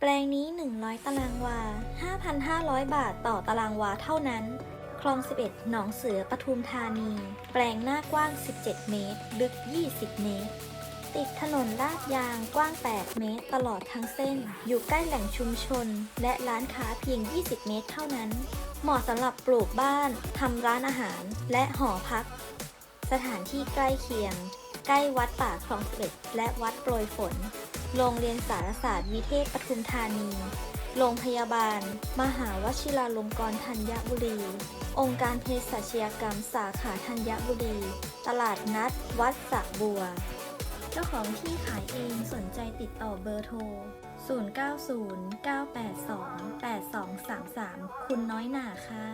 แปลงนี้ 100 ตารางวา 5,500 บาทต่อตารางวาเท่านั้น คลอง 11 หนองเสือปทุมธานี แปลงหน้ากว้าง 17 เมตร ลึก 20 เมตร ติดถนนลาดยางกว้าง 8 เมตร ตลอดทั้งเส้น อยู่ใกล้แหล่งชุมชน และร้านค้าเพียง 20 เมตรเท่านั้น เหมาะสำหรับปลูกบ้าน ทำร้านอาหาร และหอพัก สถานที่ใกล้เคียง ใกล้วัดป่าคลองสิบเอ็ดและวัดโปรยฝน โรงเรียนสารศาสตร์วิเทศปทุมธานี โรงพยาบาล มหาวชิราลงกรณ์ธัญบุรี องค์การเภสัชกรรมสาขาธัญบุรี ตลาดนัด วัดสะบัว เจ้าของที่ขายเองสนใจติดต่อเบอร์โทร 0909828233 คุณน้อยหนาค่ะ